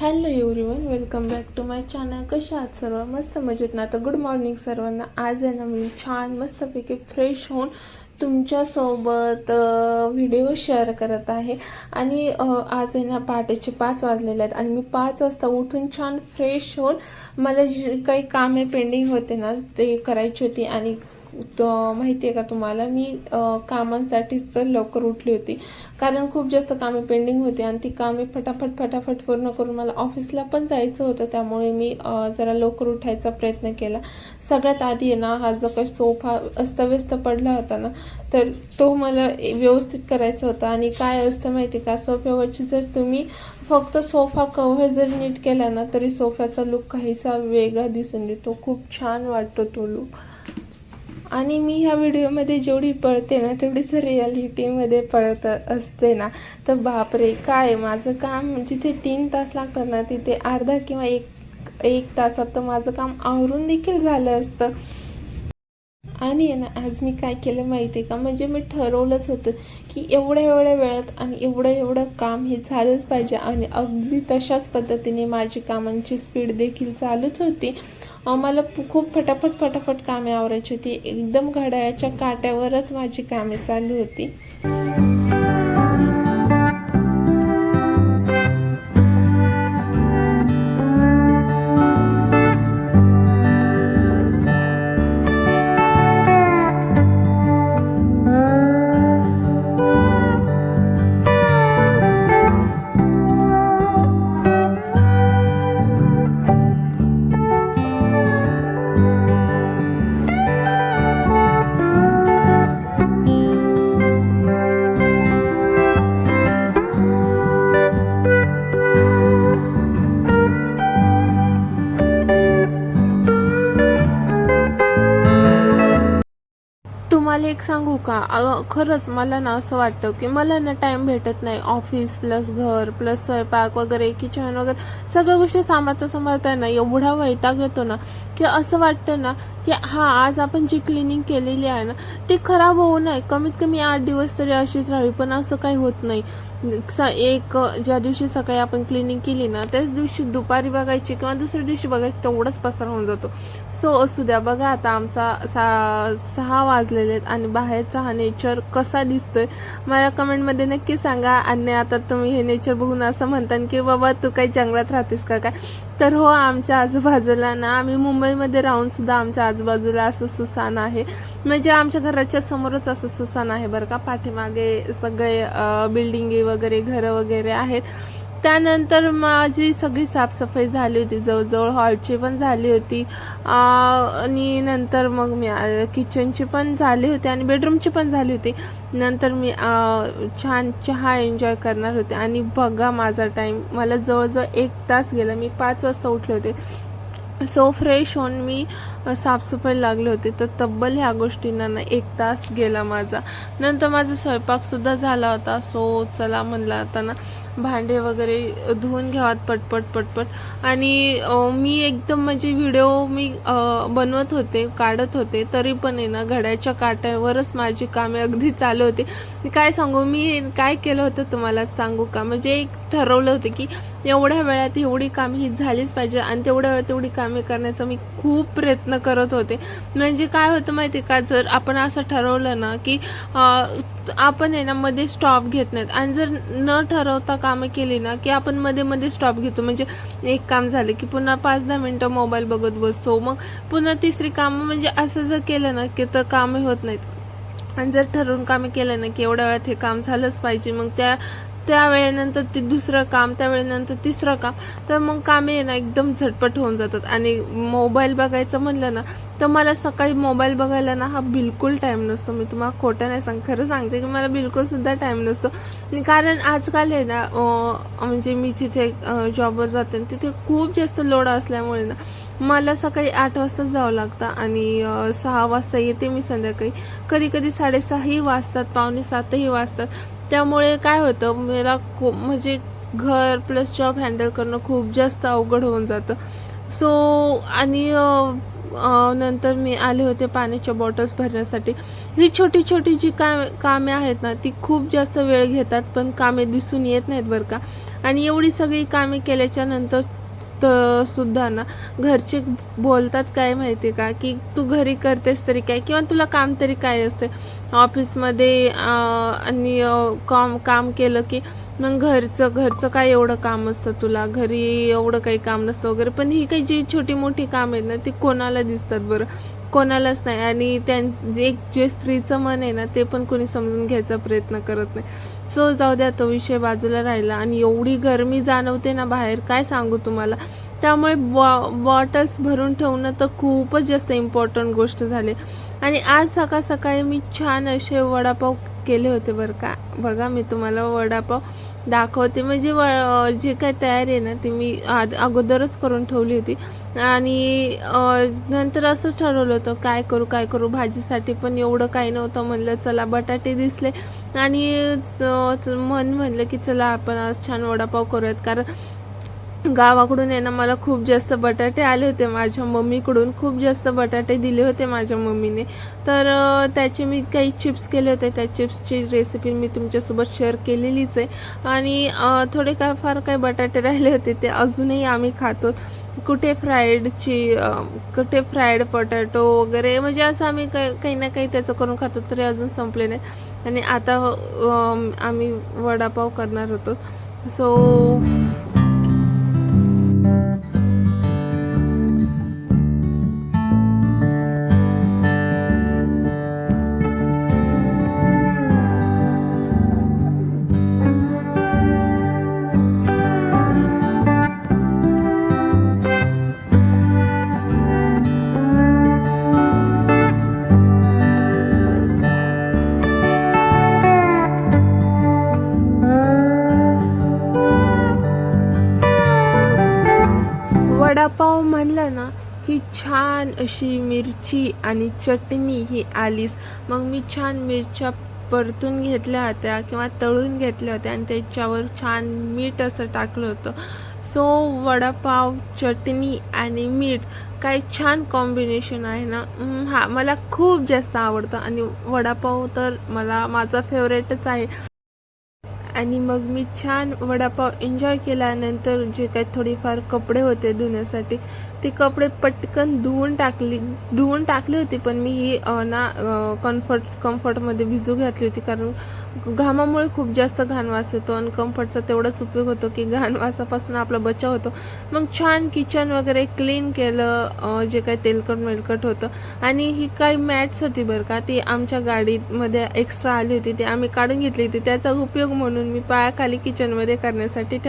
Hello everyone welcome back to my channel. कशा आहात सर्व? मस्त मजेत ना? तर गुड मॉर्निंग सर्वांना. आज आहे ना मी छान मस्तपैकी फ्रेश होऊन तुमच्यासोबत व्हिडिओ शेअर करत आहे. आणि आज आहे ना पहाटेचे पाच वाजलेले आहेत. आणि मी पाच वाजता उठून छान फ्रेश होऊन मला जे काही कामे पेंडिंग होते ना ते करायची होती. आणि माहिती आहे का तुम्हाला? मी कामांसाठीच तर लवकर उठली होती. कारण खूप जास्त कामे पेंडिंग होती आणि ती कामे फटाफट फटाफट पूर्ण करून मला ऑफिसला पण जायचं होतं. त्यामुळे मी जरा लवकर उठायचा प्रयत्न केला. सगळ्यात आधी आहे ना हा जो काही सोफा अस्तव्यस्त पडला होता ना तर तो मला व्यवस्थित करायचा होता. आणि काय असतं माहिती आहे का? सोफ्यावरची जर तुम्ही फक्त सोफा कव्हर जर नीट केला ना तरी सोफ्याचा लुक काहीसा वेगळा दिसून येतो. खूप छान वाटतो तो लुक. आणि मी ह्या व्हिडिओमध्ये जेवढी पळते ना तेवढीच रियालिटीमध्ये पळत असते ना. तर बापरे काय माझं काम? जिथे तीन तास लागतात ना तिथे अर्धा किंवा एक एक तासात तर माझं काम आवरून देखील झालं असतं. आणि आहे ना आज मी काय केलं माहिती आहे का? म्हणजे मी ठरवलंच होतं की एवढ्या एवढ्या वेळात आणि एवढं एवढं काम हे झालंच पाहिजे. आणि अगदी तशाच पद्धतीने माझी कामांची स्पीड देखील चालूच होती. मला खूप फटाफट फटाफट कामे आवरायची होती. एकदम घड्याळाच्या काट्यावरच माझी कामे चालू होती. तुम्हाला एक सांगू का? खरंच मला ना असं वाटतं की मला ना टाइम भेटत नाही. ऑफिस प्लस घर प्लस स्वयंपाक वगैरे किचन वगैरे सगळ्या गोष्टी सांभाळता सांभाळता ना एवढा वैताग येतो ना की असं वाटतं ना की हा आज आपण जी क्लिनिंग केलेली आहे ना ती खराब होऊ नये. कमीत कमी आठ दिवस तरी अशीच राहावी. पण असं काही होत नाही. स एक ज्या दिवशी सकाळी आपण क्लिनिंग केली ना त्याच दिवशी दुपारी बघायची किंवा दुसऱ्या दिवशी बघायची तेवढंच पसार होऊन जातो. सो असू द्या. बघा आता आमचा सा सहा वाजलेले आहेत आणि बाहेरचा हा नेचर कसा दिसतोय मला कमेंटमध्ये नक्की सांगा. आणि आता तुम्ही हे नेचर बघून असं म्हणता की बाबा तू काही जंगलात राहतेस का काय? तर हो आमच्या आजूबाजूला ना आम्ही मुंबई मुंबईमध्ये राहून सुद्धा आमच्या आजूबाजूला असं सुसान आहे. म्हणजे आमच्या घराच्या समोरच असं सुसान आहे बरं का. पाठीमागे सगळे बिल्डिंगी वगैरे घरं वगैरे आहेत. त्यानंतर माझी सगळी साफसफाई झाली होती. जवळजवळ हॉलची पण झाली होती. आणि नंतर मग मी किचनची पण झाली होती आणि बेडरूमची पण झाली होती. नंतर मी छान चहा एन्जॉय करणार होते. आणि बघा माझा टाईम मला जवळजवळ एक तास गेला. मी पाच वाजता उठले होते. सो फ्रेश होऊन मी अ, साफसफाई लागले होते. तर तब्बल ह्या गोष्टींना ना एक तास गेला माझा. नंतर माझा स्वयंपाकसुद्धा झाला होता. सो चला म्हणला आता ना भांडे वगैरे धुवून घ्यावात पटपट पटपट. आणि मी एकदम म्हणजे व्हिडिओ मी बनवत होते काढत होते. तरी पण आहे ना घड्याच्या काट्यावरच माझी कामे अगदी चालू होती. काय सांगू? मी काय केलं होतं तुम्हाला सांगू का? म्हणजे एक ठरवलं होतं की एवढ्या वेळात एवढी कामे ही झालीच पाहिजे आणि तेवढ्या वेळात तेवढी कामे करण्याचा मी खूप प्रयत्न करत होते. म्हणजे काय होतं माहिती आहे का? जर आपण असं ठरवलं ना की आपण आहे ना मध्ये स्टॉप घेत नाहीत. आणि जर न ठरवता कामं केली ना की आपण मध्ये मध्ये स्टॉप घेतो. म्हणजे एक काम झालं की पुन्हा पाच दहा मिनटं मोबाईल बघत बसतो. मग पुन्हा तिसरी कामं म्हणजे असं जर केलं ना की तर कामं होत नाहीत. आणि जर ठरवून कामे केलं ना की एवढ्या वेळात हे काम झालंच पाहिजे. मग त्या त्या वेळेनंतर ते दुसरं काम त्या वेळेनंतर तिसरं काम. तर मग कामे आहे ना एकदम झटपट होऊन जातात. आणि मोबाईल बघायचं म्हणलं ना तर मला सकाळी मोबाईल बघायला ना हा बिलकुल टाईम नसतो. मी तुम्हाला खोटं नाही सांग खरं सांगते की मला बिलकुलसुद्धा टाईम नसतो. कारण आजकाल आहे ना म्हणजे मी जिथे जॉबवर जाते तिथे खूप जास्त लोड असल्यामुळे ना मला सकाळी आठ वाजताच जावं लागतं. आणि सहा वाजता येते मी संध्याकाळी. कधी कधी साडेसहाही वाजतात पावणे सातही वाजतात. त्यामुळे काय होतं मला खूप म्हणजे घर प्लस जॉब हँडल करणं खूप जास्त अवघड होऊन जातं. सो आणि नंतर मी आले होते पाण्याच्या बॉटल्स भरण्यासाठी. ही छोटी छोटी जी काम कामे आहेत ना ती खूप जास्त वेळ घेतात पण कामे दिसून येत नाहीत बरं का. आणि एवढी सगळी कामे केल्याच्यानंतर सुद्धा ना घरचे बोलतात काय माहिती का की तू घरी करतेस तरी काय किंवा तुला काम तरी काय असते ऑफिसमध्ये अं, आणि काम काम केलं की मग घरचं घरचं काय एवढं काम असतं तुला? घरी एवढं काही काम नसतं वगैरे. पण ही काही जी छोटी मोठी काम आहेत ना ती कोणाला दिसतात बरं? कोणालाच नाही. आणि त्यां जे एक जे स्त्रीचं मन आहे ना ते पण कोणी समजून घ्यायचा प्रयत्न करत नाही. सो जाऊ द्या तो विषय बाजूला राहिला. आणि एवढी गरमी जाणवते ना बाहेर काय सांगू तुम्हाला? त्यामुळे बॉ बॉटल्स भरून ठेवणं तर खूपच जास्त इम्पॉर्टंट गोष्ट झाली. आणि आज सकाळ सकाळी मी छान असे वडापाव केले होते बरं का. बघा मी तुम्हाला वडापाव दाखवते. म्हणजे व जे काय तयारी आहे ना ती मी आद अगोदरच करून ठेवली होती. आणि नंतर असंच ठरवलं होतं काय करू काय करू? भाजीसाठी पण एवढं काही नव्हतं. म्हणलं चला बटाटे दिसले. आणि मन म्हणलं की चला आपण आज छान वडापाव करूयात. कारण गावाकडून आहे ना मला खूप जास्त बटाटे आले होते माझ्या मम्मीकडून. खूप जास्त बटाटे दिले होते माझ्या मम्मीने. तर त्याचे मी काही चिप्स केले होते. त्या चिप्सची रेसिपी मी तुमच्यासोबत शेअर केलेलीच आहे. आणि थोडे काय फार काही बटाटे राहिले होते ते अजूनही आम्ही खातो. कुठे फ्राईडची कुठे फ्राईड पोटॅटो वगैरे म्हणजे असं आम्ही काही काही ना काही त्याचं करून खातो तरी अजून संपले नाही आणि आता आम्ही वडापाव करणार होतो. सो म्हणलं ना की छान अशी मिरची आणि चटणी ही आलीच मग मी छान मिरच्या परतून घेतल्या होत्या किंवा तळून घेतल्या होत्या आणि त्याच्यावर छान मीठ असं टाकलं होतं. सो वडापाव चटणी आणि मीठ काय छान कॉम्बिनेशन आहे ना. हा मला खूप जास्त आवडतं आणि वडापाव तर मला माझा फेवरेटच आहे. आणि मग मी छान वडापाव एन्जॉय केल्यानंतर जे काही थोडीफार कपडे होते धुण्यासाठी ते कपडे पटकन धुवून टाकली धुवून टाकली होती. पण मी ही ना कम्फर्ट कम्फर्टमध्ये भिजू घातली होती. कारण घामामुळे खूप जास्त घाणवास येतो आणि कम्फर्टचा तेवढाच उपयोग होतो की घाण वासापासून आपला बचाव होतो. मग छान किचन वगैरे क्लीन केलं जे काही तेलकट मेलकट होतं. आणि ही काही मॅट्स होती बरं का ती आमच्या गाडीमध्ये एक्स्ट्रा आली होती ती आम्ही काढून घेतली होती. त्याचा उपयोग म्हणून मी पायाखाली किचनमध्ये करण्यासाठी ठेव